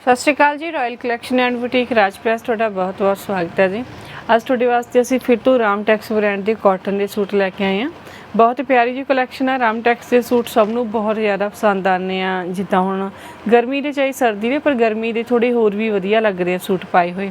ਸਤਿ ਸ਼੍ਰੀ ਅਕਾਲ ਜੀ ਰਾਇਲ ਕਲੈਕਸ਼ਨ ਐਂਡ ਬੁਟੀਕ ਰਾਜਪ੍ਰੈਸ ਤੁਹਾਡਾ ਬਹੁਤ-ਬਹੁਤ ਸਵਾਗਤ ਹੈ ਜੀ। ਅੱਜ ਤੁਹਾਡੇ ਵਾਸਤੇ ਅਸੀਂ ਫਿਰ ਤੋਂ ਰਾਮ ਟੈਕਸ ਬ੍ਰਾਂਡ ਦੇ ਕਾਟਨ ਦੇ ਸੂਟ ਲੈ ਕੇ ਆਏ ਹਾਂ। ਬਹੁਤ ਪਿਆਰੀ ਜੀ ਕਲੈਕਸ਼ਨ ਹੈ ਰਾਮਟੈਕਸ ਦੇ ਸੂਟ ਸਭ ਨੂੰ ਬਹੁਤ ਜ਼ਿਆਦਾ ਪਸੰਦ ਆਉਂਦੇ ਆ। ਜਿੱਦਾਂ ਹੁਣ ਗਰਮੀ ਦੇ ਚਾਹੀ ਸਰਦੀ ਦੇ, ਪਰ ਗਰਮੀ ਦੇ ਥੋੜੇ ਹੋਰ ਵੀ ਵਧੀਆ ਲੱਗ ਰਹੇ ਆ ਸੂਟ ਪਾਏ ਹੋਏ।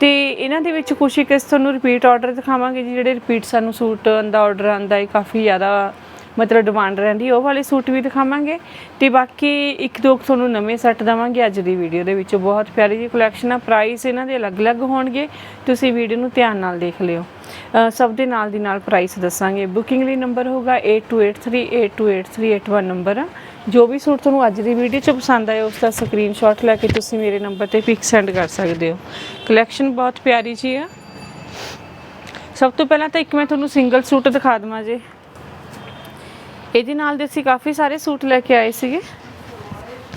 ਤੇ ਇਹਨਾਂ ਦੇ ਵਿੱਚ ਕੁਛ ਇੱਕ ਤੁਹਾਨੂੰ ਰਿਪੀਟ ਆਰਡਰ ਦਿਖਾਵਾਂਗੇ ਜੀ, ਜਿਹੜੇ ਰਿਪੀਟ ਸਾਨੂੰ ਸੂਟ ਦਾ ਆਰਡਰ ਆਂਦਾ ਹੈ ਕਾਫੀ ਜ਼ਿਆਦਾ ਮਤਲਬ ਡਿਮਾਂਡ ਰਹਿੰਦੀ, ਉਹ ਵਾਲੇ ਸੂਟ ਵੀ ਦਿਖਾਵਾਂਗੇ। ਤੇ ਬਾਕੀ ਇੱਕ ਦੋ ਕੁ ਤੁਹਾਨੂੰ ਨਵੇਂ ਸੈੱਟ ਦਵਾਂਗੇ ਅੱਜ ਦੀ ਵੀਡੀਓ ਦੇ ਵਿੱਚ। ਬਹੁਤ ਪਿਆਰੀ ਜੀ ਕਲੈਕਸ਼ਨ ਆ ਪ੍ਰਾਈਸ ਇਹਨਾਂ ਦੇ ਅਲੱਗ-ਅਲੱਗ ਹੋਣਗੇ। ਤੁਸੀਂ ਵੀਡੀਓ ਨੂੰ ਧਿਆਨ ਨਾਲ ਦੇਖ ਲਿਓ। ਸਭ ਦੇ ਨਾਲ ਦੀ ਨਾਲ ਪ੍ਰਾਈਸ ਦੱਸਾਂਗੇ। ਬੁਕਿੰਗ ਲਈ ਨੰਬਰ ਹੋਗਾ 8283828381 ਨੰਬਰ ਆ ਜੋ ਵੀ ਸੂਟ ਤੁਹਾਨੂੰ ਅੱਜ ਦੀ ਵੀਡੀਓ 'ਚ ਪਸੰਦ ਆਏ ਉਸ ਦਾ ਸਕਰੀਨਸ਼ਾਟ ਲੈ ਕੇ ਤੁਸੀਂ ਮੇਰੇ ਨੰਬਰ ਤੇ ਪਿਕ ਸੈਂਡ ਕਰ ਸਕਦੇ ਹੋ। ਕਲੈਕਸ਼ਨ ਬਹੁਤ ਪਿਆਰੀ ਜੀ ਆ। ਸਭ ਤੋਂ ਪਹਿਲਾਂ ਤਾਂ ਇੱਕ ਮੈਂ ਤੁਹਾਨੂੰ ਸਿੰਗਲ ਸੂਟ ਦਿਖਾ ਦਵਾਂ ਜੇ। ਇਹਦੇ ਨਾਲ ਦੇ ਅਸੀਂ ਕਾਫੀ ਸਾਰੇ ਸੂਟ ਲੈ ਕੇ ਆਏ ਸੀਗੇ।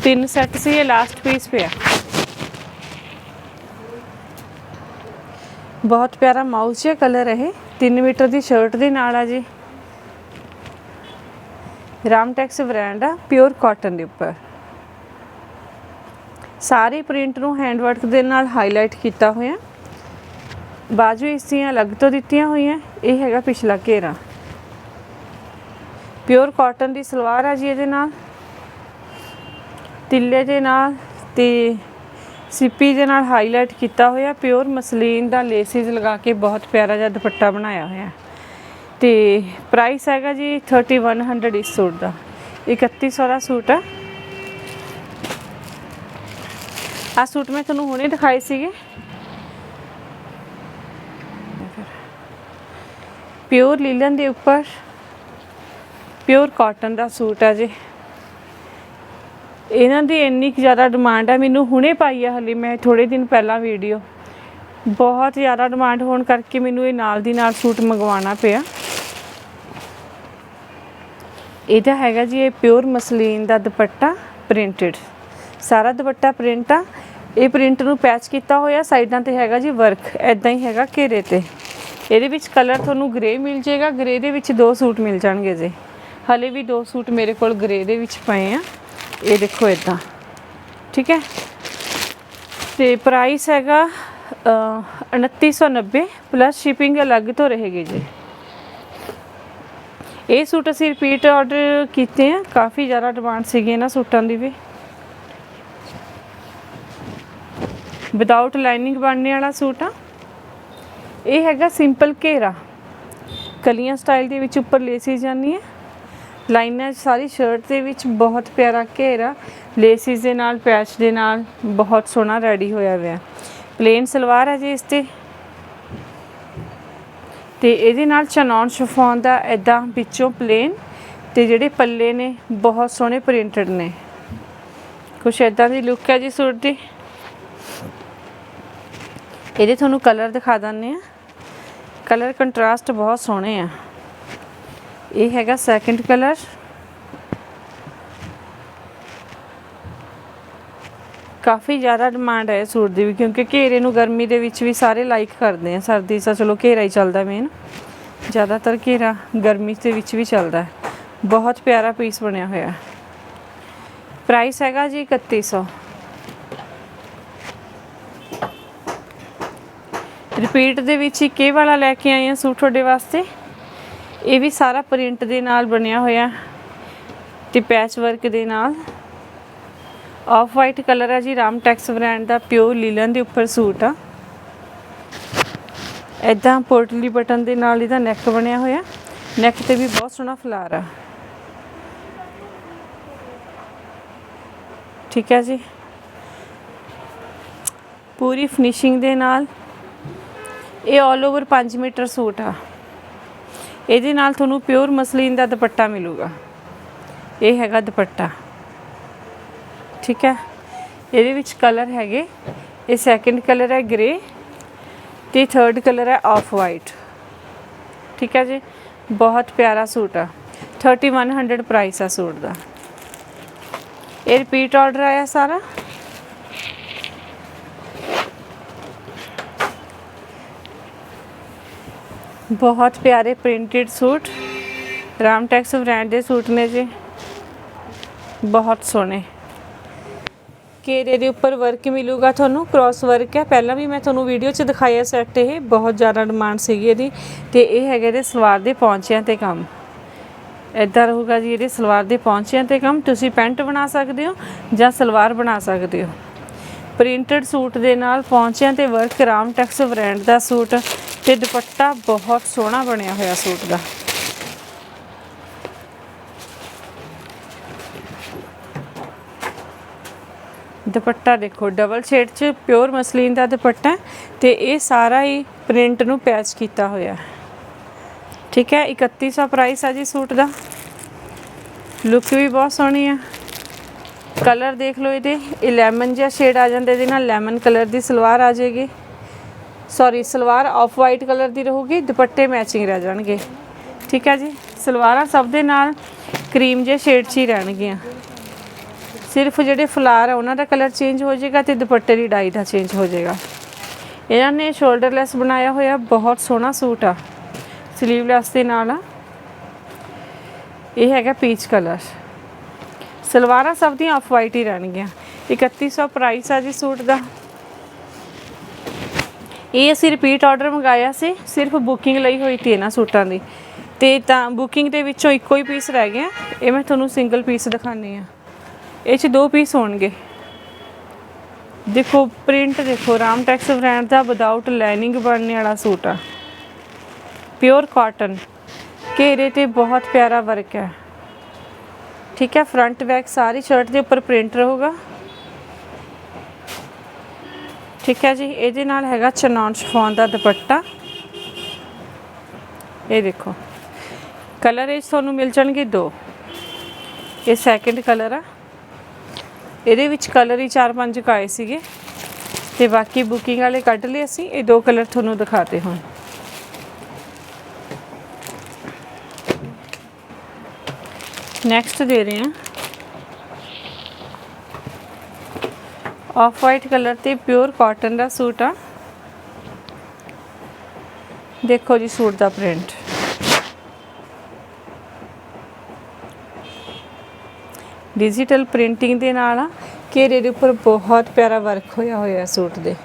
ਤਿੰਨ ਸੈੱਟ ਸੀ, ਇਹ ਲਾਸਟ ਪੀਸ ਪਿਆ। ਬਹੁਤ ਪਿਆਰਾ ਮਾਊਸ ਜਿਹਾ ਕਲਰ ਹੈ 3 ਮੀਟਰ ਦੀ ਸ਼ਰਟ ਦੇ ਨਾਲ ਆ ਜੀ। ਰਾਮਟੈਕਸ ਬ੍ਰਾਂਡ ਆ ਪਿਓਰ ਕਾਟਨ ਦੇ ਉੱਪਰ। ਸਾਰੇ ਪ੍ਰਿੰਟ ਨੂੰ ਹੈਂਡ ਵਰਕ ਦੇ ਨਾਲ ਹਾਈਲਾਈਟ ਕੀਤਾ ਹੋਇਆ। ਬਾਜੂ ਇਸ ਦੀਆਂ ਅਲੱਗ ਤੋਂ ਦਿੱਤੀਆਂ ਹੋਈਆਂ। ਇਹ ਹੈਗਾ ਪਿਛਲਾ ਘੇਰਾ। ਪਿਓਰ ਕਾਟਨ ਦੀ ਸਲਵਾਰ ਆ ਜੀ ਇਹਦੇ ਨਾਲ, ਤਿੱਲੇ ਦੇ ਨਾਲ ਤੇ ਸਿੱਪੀ ਦੇ ਨਾਲ ਹਾਈਲਾਈਟ ਕੀਤਾ ਹੋਇਆ, ਪਿਓਰ ਮਸਲੀਨ ਦਾ ਲੇਸਿਸ ਲਗਾ ਕੇ ਬਹੁਤ ਪਿਆਰਾ ਜਿਹਾ ਦੁਪੱਟਾ ਬਣਾਇਆ ਹੋਇਆ। ਤੇ ਪ੍ਰਾਈਸ ਹੈਗਾ ਜੀ 3100 ਇਸ ਸੂਟ ਦਾ 3100 ਦਾ ਸੂਟ ਆ। ਆ ਸੂਟ ਮੈਂ ਤੁਹਾਨੂੰ ਹੁਣੇ ਦਿਖਾਏ ਸੀਗੇ। ਪਿਓਰ ਲੀਲਨ ਦੇ ਉੱਪਰ ਪਿਓਰ ਕਾਟਨ ਦਾ ਸੂਟ ਆ ਜੀ। ਇਹਨਾਂ ਦੀ ਇੰਨੀ ਕੁ ਜ਼ਿਆਦਾ ਡਿਮਾਂਡ ਹੈ ਮੈਨੂੰ ਹੁਣੇ ਪਾਈ ਆ ਹਲੇ ਮੈਂ ਥੋੜੇ ਦਿਨ ਪਹਿਲਾਂ ਵੀਡੀਓ ਬਹੁਤ ਜ਼ਿਆਦਾ ਡਿਮਾਂਡ ਹੋਣ ਕਰਕੇ ਮੈਨੂੰ ਇਹ ਨਾਲ ਦੀ ਨਾਲ ਸੂਟ ਮੰਗਵਾਉਣਾ ਪਿਆ। ਇਹਦਾ ਹੈਗਾ ਜੀ ਇਹ ਪਿਓਰ ਮਸਲੀਨ ਦਾ ਦੁਪੱਟਾ ਪ੍ਰਿੰਟਡ ਸਾਰਾ ਦੁਪੱਟਾ ਪ੍ਰਿੰਟ ਆ। ਇਹ ਪ੍ਰਿੰਟ ਨੂੰ ਪੈਚ ਕੀਤਾ ਹੋਇਆ, ਸਾਈਡਾਂ ਤੇ ਹੈਗਾ ਜੀ ਵਰਕ ਐਦਾਂ ਹੀ ਹੈਗਾ ਘੇਰੇ ਤੇ। ਇਹਦੇ ਵਿੱਚ ਕਲਰ ਤੁਹਾਨੂੰ ਗ੍ਰੇ ਮਿਲ ਜਾਏਗਾ ਗ੍ਰੇ ਦੇ ਵਿੱਚ ਦੋ ਸੂਟ ਮਿਲ ਜਾਣਗੇ ਜੀ। ਹਲੇ ਵੀ ਦੋ ਸੂਟ ਮੇਰੇ ਕੋਲ ਗ੍ਰੇ ਦੇ ਵਿੱਚ ਪਏ ਆ। ਇਹ ਦੇਖੋ ਇਦਾਂ ਠੀਕ ਹੈ? ਤੇ ਪ੍ਰਾਈਸ ਹੈਗਾ ਅ, 2990 ਪਲੱਸ ਸ਼ਿਪਿੰਗ ਅਲੱਗ ਤੋਂ ਰਹੇਗੀ ਜੀ। ਇਹ ਸੂਟ ਅਸੀਂ ਰਿਪੀਟ ਆਰਡਰ ਕੀਤੇ ਆ। ਕਾਫੀ ਜ਼ਿਆਦਾ ਡਿਮਾਂਡ ਸੀਗੀ ਇਹਨਾਂ ਸੂਟਾਂ ਦੀ ਵੀ। ਵਿਦਆਊਟ ਲਾਈਨਿੰਗ ਬਣਨੇ ਵਾਲਾ ਸੂਟ ਆ। ਇਹ ਹੈਗਾ ਸਿੰਪਲ ਘੇਰਾ। ਕਲੀਆਂ ਸਟਾਈਲ ਦੇ ਵਿੱਚ ਉੱਪਰ ਲੇਸੀ ਜਾਨੀ ਹੈ ਲਾਈਨਾਂ ਸਾਰੀ ਸ਼ਰਟ ਦੇ ਵਿੱਚ ਬਹੁਤ ਪਿਆਰਾ ਘੇਰਾ ਲੇਸਿਸ ਦੇ ਨਾਲ ਪੈਚ ਦੇ ਨਾਲ ਬਹੁਤ ਸੋਹਣਾ ਰੈਡੀ ਹੋਇਆ ਹੋਇਆ। ਪਲੇਨ ਸਲਵਾਰ ਹੈ ਜੀ ਇਸ ਤੇ। ਤੇ ਇਹਦੇ ਨਾਲ ਚਨੌਨ ਸ਼ਿਫੋਨ ਦਾ ਐਦਾਂ ਵਿੱਚੋਂ ਪਲੇਨ ਤੇ ਜਿਹੜੇ ਪੱਲੇ ਨੇ ਬਹੁਤ ਸੋਹਣੇ ਪ੍ਰਿੰਟਡ ਨੇ। ਕੁਛ ਐਦਾਂ ਦੀ ਲੁੱਕ ਹੈ ਜੀ ਸੂਟ ਦੀ। ਇਹਦੇ ਤੁਹਾਨੂੰ ਕਲਰ ਦਿਖਾ ਦਿੰਨੇ ਆ ਕਲਰ ਕੰਟਰਾਸਟ ਬਹੁਤ ਸੋਹਣੇ ਆ। ਇਹ ਹੈਗਾ ਸੈਕੰਡ ਕਲਰ ਕਾਫੀ ਜ਼ਿਆਦਾ ਡਿਮਾਂਡ ਹੈ ਸੂਟ ਦੀ ਵੀ, ਕਿਉਂਕਿ ਘੇਰੇ ਨੂੰ ਗਰਮੀ ਦੇ ਵਿੱਚ ਵੀ ਸਾਰੇ ਲਾਈਕ ਕਰਦੇ ਆ। ਸਰਦੀ 'ਚ ਤਾਂ ਚਲੋ ਘੇਰਾ ਹੀ ਚੱਲਦਾ ਮੇਨ ਜ਼ਿਆਦਾਤਰ ਘੇਰਾ ਗਰਮੀ ਦੇ ਵਿੱਚ ਵੀ ਚੱਲਦਾ ਹੈ। ਬਹੁਤ ਪਿਆਰਾ ਪੀਸ ਬਣਿਆ ਹੋਇਆ। ਪ੍ਰਾਈਸ ਹੈਗਾ ਜੀ 3100 ਰਿਪੀਟ ਦੇ ਵਿੱਚ ਹੀ ਇਹ ਵਾਲਾ ਲੈ ਕੇ ਆਏ ਆ ਸੂਟ ਤੁਹਾਡੇ ਵਾਸਤੇ। ਇਹ ਵੀ ਸਾਰਾ ਪ੍ਰਿੰਟ ਦੇ ਨਾਲ ਬਣਿਆ ਹੋਇਆ ਤੇ ਪੈਚ ਵਰਕ ਦੇ ਨਾਲ। ਆਫ ਵਾਈਟ ਕਲਰ ਹੈ ਜੀ, ਰਾਮ ਟੈਕਸ ਬ੍ਰਾਂਡ ਦਾ ਪਿਓਰ ਲੀਲਨ ਦੇ ਉੱਪਰ ਸੂਟ ਆ। ਐਦਾਂ ਪੋਰਟਲੀ ਬਟਨ ਦੇ ਨਾਲ ਇਹਦਾ ਨੈਕ ਬਣਿਆ ਹੋਇਆ ਨੈਕ ਤੇ ਵੀ ਬਹੁਤ ਸੋਹਣਾ ਫਲਾਰ ਆ। ਠੀਕ ਹੈ ਜੀ। ਪੂਰੀ ਫਿਨਿਸ਼ਿੰਗ ਦੇ ਨਾਲ ਇਹ 올 ਓਵਰ 5 ਮੀਟਰ ਸੂਟ ਆ। ਇਹਦੇ ਨਾਲ ਤੁਹਾਨੂੰ ਪਿਓਰ ਮਸਲੀਨ ਦਾ ਦੁਪੱਟਾ ਮਿਲੂਗਾ। ਇਹ ਹੈਗਾ ਦੁਪੱਟਾ। ਠੀਕ ਹੈ? ਇਹਦੇ ਵਿੱਚ ਕਲਰ ਹੈਗੇ। ਇਹ ਸੈਕੰਡ ਕਲਰ ਹੈ ਗ੍ਰੇ ਤੇ ਥਰਡ ਕਲਰ ਹੈ ਆਫ ਵਾਈਟ ਠੀਕ ਹੈ ਜੀ? ਬਹੁਤ ਪਿਆਰਾ ਸੂਟ ਆ। 3100 ਪ੍ਰਾਈਸ ਆ ਸੂਟ ਦਾ। ਇਹ ਰਿਪੀਟ ਆਰਡਰ ਆਇਆ ਸਾਰਾ? ਬਹੁਤ ਪਿਆਰੇ ਪ੍ਰਿੰਟਡ ਸੂਟ। ਰਾਮਟੈਕਸ ਬ੍ਰਾਂਡ ਦੇ ਸੂਟ ਨੇ ਜੀ। ਬਹੁਤ ਸੋਹਣੇ। ਘੇਰੇ ਦੇ ਉੱਪਰ ਵਰਕ ਮਿਲੂਗਾ ਤੁਹਾਨੂੰ ਕ੍ਰਾਸ ਵਰਕ ਹੈ। ਪਹਿਲਾਂ ਵੀ ਮੈਂ ਤੁਹਾਨੂੰ ਵੀਡੀਓ 'ਚ ਦਿਖਾਇਆ ਸੈੱਟ ਇਹ। ਬਹੁਤ ਜ਼ਿਆਦਾ ਡਿਮਾਂਡ ਸੀਗੀ ਇਹਦੀ। ਤੇ ਇਹ ਹੈਗੇ ਇਹਦੇ ਸਲਵਾਰ ਦੇ ਪੌਂਚਿਆਂ ਤੇ ਕੰਮ। ਇਦਾਂ ਰਹੂਗਾ ਜੀ ਇਹਦੇ ਸਲਵਾਰ ਦੇ ਪੌਂਚਿਆਂ ਤੇ ਕੰਮ। ਤੁਸੀਂ ਪੈਂਟ ਬਣਾ ਸਕਦੇ ਹੋ ਜਾਂ ਸਲਵਾਰ ਬਣਾ ਸਕਦੇ ਹੋ। ਪ੍ਰਿੰਟਡ ਸੂਟ ਦੇ ਨਾਲ ਪਹੁੰਚਿਆ ਤੇ ਵਰਕ ਰਾਮਟੈਕਸ ਬ੍ਰਾਂਡ ਦਾ ਸੂਟ ਤੇ ਦੁਪੱਟਾ ਬਹੁਤ ਸੋਹਣਾ ਬਣਿਆ ਹੋਇਆ ਸੂਟ ਦਾ। ਦੁਪੱਟਾ ਦੇਖੋ ਡਬਲ ਸ਼ੇਡ 'ਚ ਪਿਓਰ ਮਸਲੀਨ ਦਾ ਦੁਪੱਟਾ ਹੈ ਤੇ ਇਹ ਸਾਰਾ ਹੀ ਪ੍ਰਿੰਟ ਨੂੰ ਪੈਚ ਕੀਤਾ ਹੋਇਆ ਠੀਕ ਹੈ 3100 ਪ੍ਰਾਈਸ ਆ ਜੀ ਸੂਟ ਦਾ। ਲੁੱਕ ਵੀ ਬਹੁਤ ਸੋਹਣੀ ਆ ਕਲਰ ਦੇਖ ਲਓ ਇਹਦੇ। ਇਹ ਲੈਮਨ ਜਿਹਾ ਸ਼ੇਡ ਆ ਜਾਂਦਾ, ਇਹਦੇ ਨਾਲ ਲੈਮਨ ਕਲਰ ਦੀ ਸਲਵਾਰ ਆ ਜਾਏਗੀ। Sorry salwar off white colour ਦੀ ਰਹੂਗੀ, ਦੁਪੱਟੇ ਮੈਚਿੰਗ ਰਹਿ ਜਾਣਗੇ। ਠੀਕ ਹੈ ਜੀ? ਸਲਵਾਰਾਂ ਸਭ ਦੇ ਨਾਲ ਕਰੀਮ ਜਿਹੇ ਸ਼ੇਡ 'ਚ ਹੀ ਰਹਿਣਗੀਆਂ। ਸਿਰਫ ਜਿਹੜੇ ਫਲਾਰ ਆ, ਉਹਨਾਂ ਦਾ ਕਲਰ ਚੇਂਜ ਹੋ ਜਾਏਗਾ ਤੇ ਦੁਪੱਟੇ ਦੀ ਡਾਈ ਦਾ ਚੇਂਜ ਹੋ ਜਾਏਗਾ। ਇਹਨਾਂ ਨੇ ਸ਼ੋਲਡਰਲੈਸ ਬਣਾਇਆ ਹੋਇਆ, ਬਹੁਤ ਸੋਹਣਾ ਸੂਟ ਆ। ਸਲੀਵਲੈਸ ਦੇ ਨਾਲ ਆ। ਇਹ ਹੈਗਾ ਪੀਚ ਕਲਰ ਸਲਵਾਰਾਂ ਸਭ ਦੀਆਂ ਆਫ ਵਾਈਟ ਹੀ ਰਹਿਣਗੀਆਂ। 3100 ਪ੍ਰਾਈਸ ਆ ਜੀ ਸੂਟ ਦਾ। ਇਹ ਅਸੀਂ ਰਿਪੀਟ ਆਰਡਰ ਮੰਗਾਇਆ ਸੀ, ਸਿਰਫ ਬੁਕਿੰਗ ਲਈ ਹੋਈ ਸੀ ਇਹਨਾਂ ਸੂਟਾਂ ਦੀ। ਤੇ ਤਾਂ ਬੁਕਿੰਗ ਦੇ ਵਿੱਚੋਂ ਇੱਕੋ ਹੀ ਪੀਸ ਰਹਿ ਗਿਆ। ਇਹ ਮੈਂ ਤੁਹਾਨੂੰ ਸਿੰਗਲ ਪੀਸ ਦਿਖਾਣੀ ਆ ਇਹ ਚ ਦੋ ਪੀਸ ਹੋਣਗੇ। ਦੇਖੋ ਪ੍ਰਿੰਟ ਦੇਖੋ, ਰਾਮ ਟੈਕਸ ਬ੍ਰਾਂਡ ਦਾ ਵਿਦਆਊਟ ਲਾਈਨਿੰਗ ਬਣਨੇ ਵਾਲਾ ਸੂਟ ਆ। ਪਿਓਰ ਕਾਟਨ ਘੇਰੇ ਤੇ ਬਹੁਤ ਪਿਆਰਾ ਵਰਕ ਹੈ। ਠੀਕ ਹੈ ਫਰੰਟ ਬੈਕ ਸਾਰੀ ਸ਼ਰਟ ਦੇ ਉੱਪਰ ਪ੍ਰਿੰਟ ਰਹੂਗਾ। ਠੀਕ ਹੈ ਜੀ, ਇਹਦੇ ਨਾਲ ਹੈਗਾ ਚਨੌਨ ਸ਼ਫੋਨ ਦਾ ਦੁਪੱਟਾ। ਇਹ ਦੇਖੋ ਕਲਰ ਇਸ ਤੁਹਾਨੂੰ ਮਿਲ ਜਾਣਗੇ ਦੋ। ਇਹ ਸੈਕਿੰਡ ਕਲਰ ਆ। ਇਹਦੇ ਵਿੱਚ ਕਲਰ ਹੀ ਚਾਰ ਪੰਜ ਕਾਏ ਸੀਗੇ। ਤੇ ਬਾਕੀ ਬੁਕਿੰਗ ਵਾਲੇ ਕੱਢ ਲਏ ਅਸੀਂ, ਇਹ ਦੋ ਕਲਰ ਤੁਹਾਨੂੰ ਦਿਖਾਤੇ ਹੁਣ। ਨੈਕਸਟ ਦੇ ਰਹੇ ਹਾਂ। ਆਫ ਵਾਈਟ ਕਲਰ ਤੇ ਪਿਓਰ ਕਾਟਨ ਦਾ ਸੂਟ ਆ। ਦੇਖੋ ਜੀ ਸੂਟ ਦਾ ਪ੍ਰਿੰਟ ਡਿਜੀਟਲ ਪ੍ਰਿੰਟਿੰਗ ਦੇ ਨਾਲ ਆ। ਘੇਰੇ ਦੇ ਉੱਪਰ ਬਹੁਤ ਪਿਆਰਾ ਵਰਕ ਹੋਇਆ ਹੋਇਆ ਸੂਟ ਦੇ।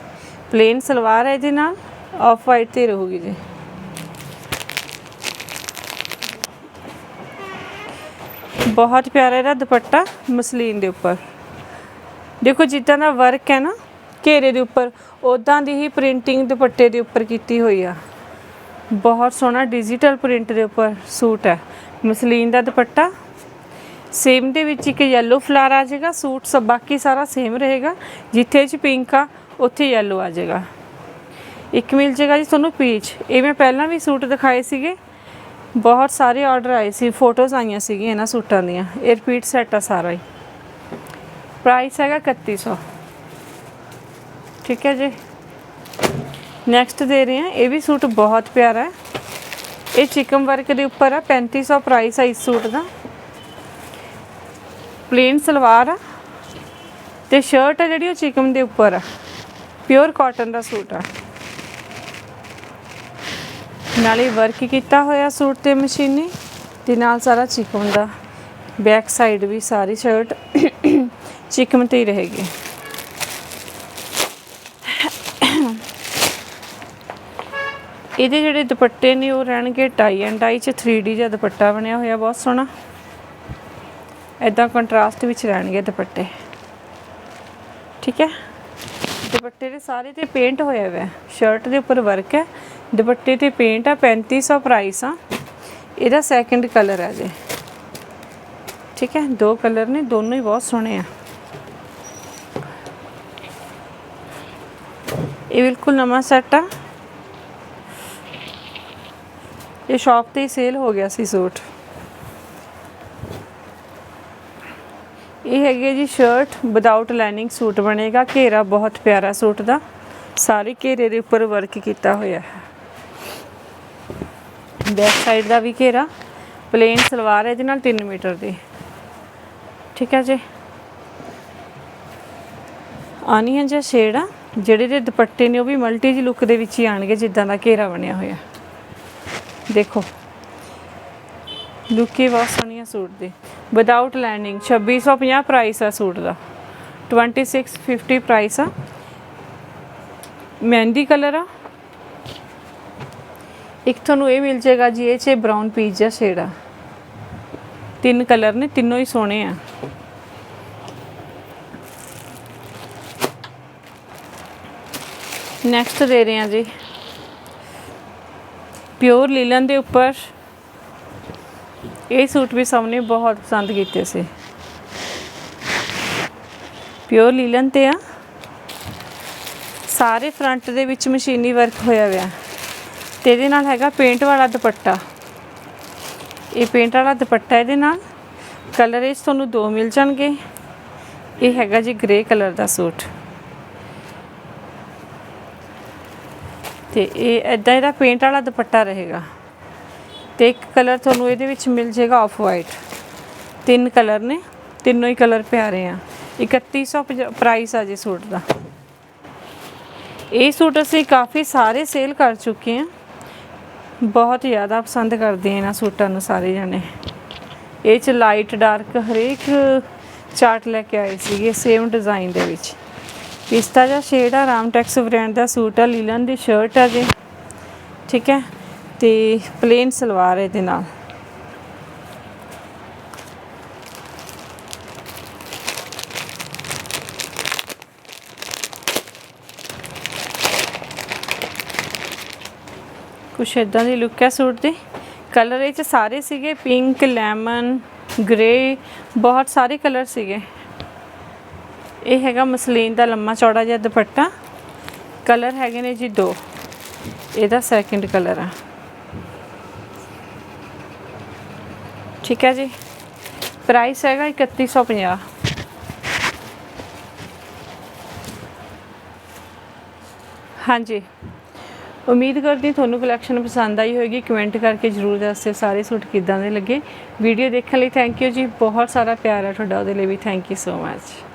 ਪਲੇਨ ਸਲਵਾਰ ਹੈ ਇਹਦੇ ਨਾਲ। ਆਫ ਵਾਈਟ ਤੇ ਰਹੂਗੀ ਜੀ। ਬਹੁਤ ਪਿਆਰਾ ਇਹਦਾ ਦੁਪੱਟਾ ਮਸਲੀਨ ਦੇ ਉੱਪਰ। ਦੇਖੋ ਜਿੱਦਾਂ ਦਾ ਵਰਕ ਹੈ ਨਾ, ਘੇਰੇ ਦੇ ਉੱਪਰ ਉਦਾਂ ਦੀ ਹੀ ਪ੍ਰਿੰਟਿੰਗ ਦੁਪੱਟੇ ਦੇ ਉੱਪਰ ਕੀਤੀ ਹੋਈ ਆ। ਬਹੁਤ ਸੋਹਣਾ ਡਿਜੀਟਲ ਪ੍ਰਿੰਟ ਦੇ ਉੱਪਰ ਸੂਟ ਹੈ। ਮਸਲੀਨ ਦਾ ਦੁਪੱਟਾ ਸੇਮ ਦੇ ਵਿੱਚ ਇੱਕ yellow ਫਲਾਰ ਆ ਜਾਏਗਾ, ਸੂਟ ਸਭ ਬਾਕੀ ਸਾਰਾ ਸੇਮ ਰਹੇਗਾ। ਜਿੱਥੇ ਚ ਪਿੰਕ ਆ, ਉੱਥੇ yellow ਆ ਜਾਏਗਾ। ਇੱਕ ਮਿਲ ਜਾਏਗਾ ਜੀ ਤੁਹਾਨੂੰ ਪੀਚ ਇਹ ਮੈਂ ਪਹਿਲਾਂ ਵੀ ਸੂਟ ਦਿਖਾਏ ਸੀਗੇ। ਬਹੁਤ ਸਾਰੇ ਆਰਡਰ ਆਏ ਸੀ ਫੋਟੋਜ਼ ਆਈਆਂ ਸੀਗੀਆਂ ਇਹਨਾਂ ਸੂਟਾਂ ਦੀਆਂ, ਇਹ ਰਿਪੀਟ ਸੈੱਟ ਆ ਸਾਰਾ ਹੀ। ਪ੍ਰਾਈਸ ਹੈਗਾ 3100 ਠੀਕ ਹੈ ਜੀ। ਨੈਕਸਟ ਦੇ ਰਹੇ ਹਾਂ, ਇਹ ਵੀ ਸੂਟ ਬਹੁਤ ਪਿਆਰਾ ਹੈ। ਇਹ ਚਿਕਨ ਵਰਕ ਦੇ ਉੱਪਰ ਆ 3500 ਪ੍ਰਾਈਸ ਆ ਇਸ ਸੂਟ ਦਾ। ਪਲੇਨ ਸਲਵਾਰ ਆ। ਤੇ ਸ਼ਰਟ ਆ ਜਿਹੜੀ ਉਹ ਚਿਕਨ ਦੇ ਉੱਪਰ ਆ। ਪਿਓਰ ਕਾਟਨ ਦਾ ਸੂਟ ਆ। ਨਾਲੇ ਵਰਕ ਕੀਤਾ ਹੋਇਆ ਸੂਟ ਤੇ ਮਸ਼ੀਨੀ, ਤੇ ਨਾਲ ਸਾਰਾ ਚਿਕਨ ਦਾ ਬੈਕ ਸਾਈਡ ਵੀ ਸਾਰੀ ਸ਼ਰਟ ਚਿਕਨ ਤੇ ਹੀ ਰਹੇਗੀ। ਇਹਦੇ ਜਿਹੜੇ ਦੁਪੱਟੇ ਨੇ, ਉਹ ਰਹਿਣਗੇ ਟਾਈ ਐਂਡ ਟਾਈ ਚ 3D ਜਿਹਾ ਦੁਪੱਟਾ ਬਣਿਆ ਹੋਇਆ, ਬਹੁਤ ਸੋਹਣਾ। ਇਦਾਂ ਕੰਟਰਾਸਟ ਵਿੱਚ ਰਹਿਣਗੇ ਦੁਪੱਟੇ। ਠੀਕ ਹੈ? ਦੁਪੱਟੇ ਦੇ ਸਾਰੇ ਤੇ ਪੇਂਟ ਹੋਇਆ ਹੋਇਆ ਸ਼ਰਟ ਦੇ ਉੱਪਰ ਵਰਕ ਹੈ। ਦੁਪੱਟੇ ਤੇ ਪੇਂਟ ਆ 3500 ਪ੍ਰਾਈਸ ਆ। ਇਹਦਾ ਸੈਕੰਡ ਕਲਰ ਹੈ ਜੇ। ਠੀਕ ਹੈ, ਦੋ ਕਲਰ ਨੇ, ਦੋਨੋਂ ਹੀ ਬਹੁਤ ਸੋਹਣੇ ਆ। ਇਹ ਬਿਲਕੁਲ ਨਵਾਂ ਸੈੱਟ ਆ। ਇਹ ਸ਼ਾਪ ਤੇ ਹੀ ਸੇਲ ਹੋ ਗਿਆ ਸੀ ਸੂਟ। ਇਹ ਹੈਗੀ ਹੈ ਜੀ ਸ਼ਰਟ ਵਿਦਆਊਟ ਲਾਈਨਿੰਗ ਸੂਟ ਬਣੇਗਾ, ਘੇਰਾ ਬਹੁਤ ਪਿਆਰਾ ਸੂਟ ਦਾ। ਸਾਰੇ ਘੇਰੇ ਦੇ ਉੱਪਰ ਵਰਕ ਕੀਤਾ ਹੋਇਆ ਹੈ। ਬੈਕ ਸਾਈਡ ਦਾ ਵੀ ਘੇਰਾ ਪਲੇਨ ਸਲਵਾਰ ਹੈ, ਇਹਦੇ ਨਾਲ 3 ਮੀਟਰ ਦੀ। ਠੀਕ ਹੈ ਜੀ। ਆਨੀ ਹੈ ਜਿਹਾ ਸ਼ੇਡ ਆ, ਜਿਹੜੇ ਦੇ ਦੁਪੱਟੇ ਨੇ ਉਹ ਵੀ ਮਲਟੀ ਜੀ ਲੁੱਕ ਦੇ ਵਿੱਚ ਹੀ ਆਣਗੇ ਜਿੱਦਾਂ ਦਾ ਘੇਰਾ ਬਣਿਆ ਹੋਇਆ। ਦੇਖੋ। ਲੁੱਕ ਬਹੁਤ ਸੋਹਣੀ ਆ ਸੂਟ ਦੀ। ਵਿਦਆਊਟ ਲਾਈਨਿੰਗ 2650 ਪ੍ਰਾਈਸ ਆ ਸੂਟ ਦਾ। 2650 ਪ੍ਰਾਈਸ ਆ। ਮਹਿੰਦੀ ਕਲਰ ਆ। ਇੱਕ ਤੁਹਾਨੂੰ ਇਹ ਮਿਲ ਜਾਏਗਾ ਜੀ, ਇਹ ਚ ਬ੍ਰਾਊਨ ਪੀਚ ਜਿਹਾ ਸ਼ੇਡ ਆ। ਤਿੰਨ ਕਲਰ ਨੇ, ਤਿੰਨੋਂ ਹੀ ਸੋਹਣੇ ਆ। ਨੈਕਸਟ ਦੇ ਰਹੇ ਹਾਂ ਜੀ। ਪਿਓਰ ਲੀਲਨ ਦੇ ਉੱਪਰ ਇਹ ਸੂਟ ਵੀ ਸਭ ਨੇ ਬਹੁਤ ਪਸੰਦ ਕੀਤੇ ਸੀ। ਪਿਓਰ ਲੀਲਨ ਤੇ ਆ। ਸਾਰੇ ਫਰੰਟ ਦੇ ਵਿੱਚ ਮਸ਼ੀਨੀ ਵਰਕ ਹੋਇਆ ਹੋਇਆ। ਤੇ ਇਹਦੇ ਨਾਲ ਹੈਗਾ ਪੇਂਟ ਵਾਲਾ ਦੁਪੱਟਾ। ਇਹ ਪੇਂਟ ਵਾਲਾ ਦੁਪੱਟਾ ਇਹਦੇ ਨਾਲ। ਕਲਰ ਇਸ ਤੁਹਾਨੂੰ ਦੋ ਮਿਲ ਜਾਣਗੇ। ਇਹ ਹੈਗਾ ਜੀ ਗ੍ਰੇ ਕਲਰ ਦਾ ਸੂਟ। ਤੇ ਇਹ ਐਦਾਂ ਇਹਦਾ ਪੇਂਟ ਵਾਲਾ ਦੁਪੱਟਾ ਰਹੇਗਾ। ਤੇ ਇੱਕ ਕਲਰ ਤੁਹਾਨੂੰ ਇਹਦੇ ਵਿੱਚ ਮਿਲ ਜਾਏਗਾ ਆਫ ਵਾਈਟ। ਤਿੰਨ ਕਲਰ ਨੇ, ਤਿੰਨੋਂ ਹੀ ਕਲਰ ਪਿਆਰੇ ਆ। 3150 ਪ੍ਰਾਈਸ ਆ ਜੇ ਸੂਟ ਦਾ। ਇਹ ਸੂਟ ਅਸੀਂ ਕਾਫੀ ਸਾਰੇ ਸੇਲ ਕਰ ਚੁੱਕੇ ਹਾਂ। ਬਹੁਤ ਜ਼ਿਆਦਾ ਪਸੰਦ ਕਰਦੇ ਆ ਇਹਨਾਂ ਸੂਟਾਂ ਨੂੰ ਸਾਰੇ ਜਣੇ। ਇਹ ਚ ਲਾਈਟ ਡਾਰਕ ਹਰੇਕ ਚਾਰਟ ਲੈ ਕੇ ਆਏ ਸੀਗੇ ਸੇਮ ਡਿਜ਼ਾਈਨ ਦੇ ਵਿੱਚ। ਪਿਸਤਾ ਜਿਹਾ ਸ਼ੇਡ ਆ ਰਾਮਟੈਕਸ ਬ੍ਰਾਂਡ ਦਾ ਸੂਟ ਆ ਲੀਲਨ ਦੀ ਸ਼ਰਟ ਆ ਜੀ। ਠੀਕ ਹੈ। ਤੇ ਪਲੇਨ ਸਲਵਾਰ ਇਹਦੇ ਨਾਲ। ਕੁਛ ਇਦਾਂ ਦੀ ਲੁੱਕ ਹੈ ਸੂਟ ਦੀ। ਕਲਰ ਇਹ ਚ ਸਾਰੇ ਸੀਗੇ ਪਿੰਕ ਲੈਮਨ ਗ੍ਰੇ ਬਹੁਤ ਸਾਰੇ ਕਲਰ ਸੀਗੇ। ਇਹ ਹੈਗਾ ਮਸਲੀਨ ਦਾ ਲੰਮਾ ਚੌੜਾ ਜਿਹਾ ਦੁਪੱਟਾ। ਕਲਰ ਹੈਗੇ ਨੇ ਜੀ ਦੋ। ਇਹਦਾ ਸੈਕਿੰਡ ਕਲਰ ਆ। ਠੀਕ ਹੈ ਜੀ। ਪ੍ਰਾਈਸ ਹੈਗਾ 3150 ਹਾਂਜੀ। ਉਮੀਦ ਕਰਦੀ ਤੁਹਾਨੂੰ ਕਲੈਕਸ਼ਨ ਪਸੰਦ ਆਈ ਹੋਵੇਗੀ ਕਮੈਂਟ ਕਰਕੇ ਜਰੂਰ ਦੱਸਿਓ ਸਾਰੇ ਸੂਟ ਕਿੱਦਾਂ ਦੇ ਲੱਗੇ। ਵੀਡੀਓ ਦੇਖਣ ਲਈ ਥੈਂਕ ਯੂ ਜੀ। ਬਹੁਤ ਸਾਰਾ ਪਿਆਰ ਹੈ ਤੁਹਾਡਾ, ਉਹਦੇ ਲਈ ਵੀ ਥੈਂਕ ਯੂ ਸੋ ਮੱਚ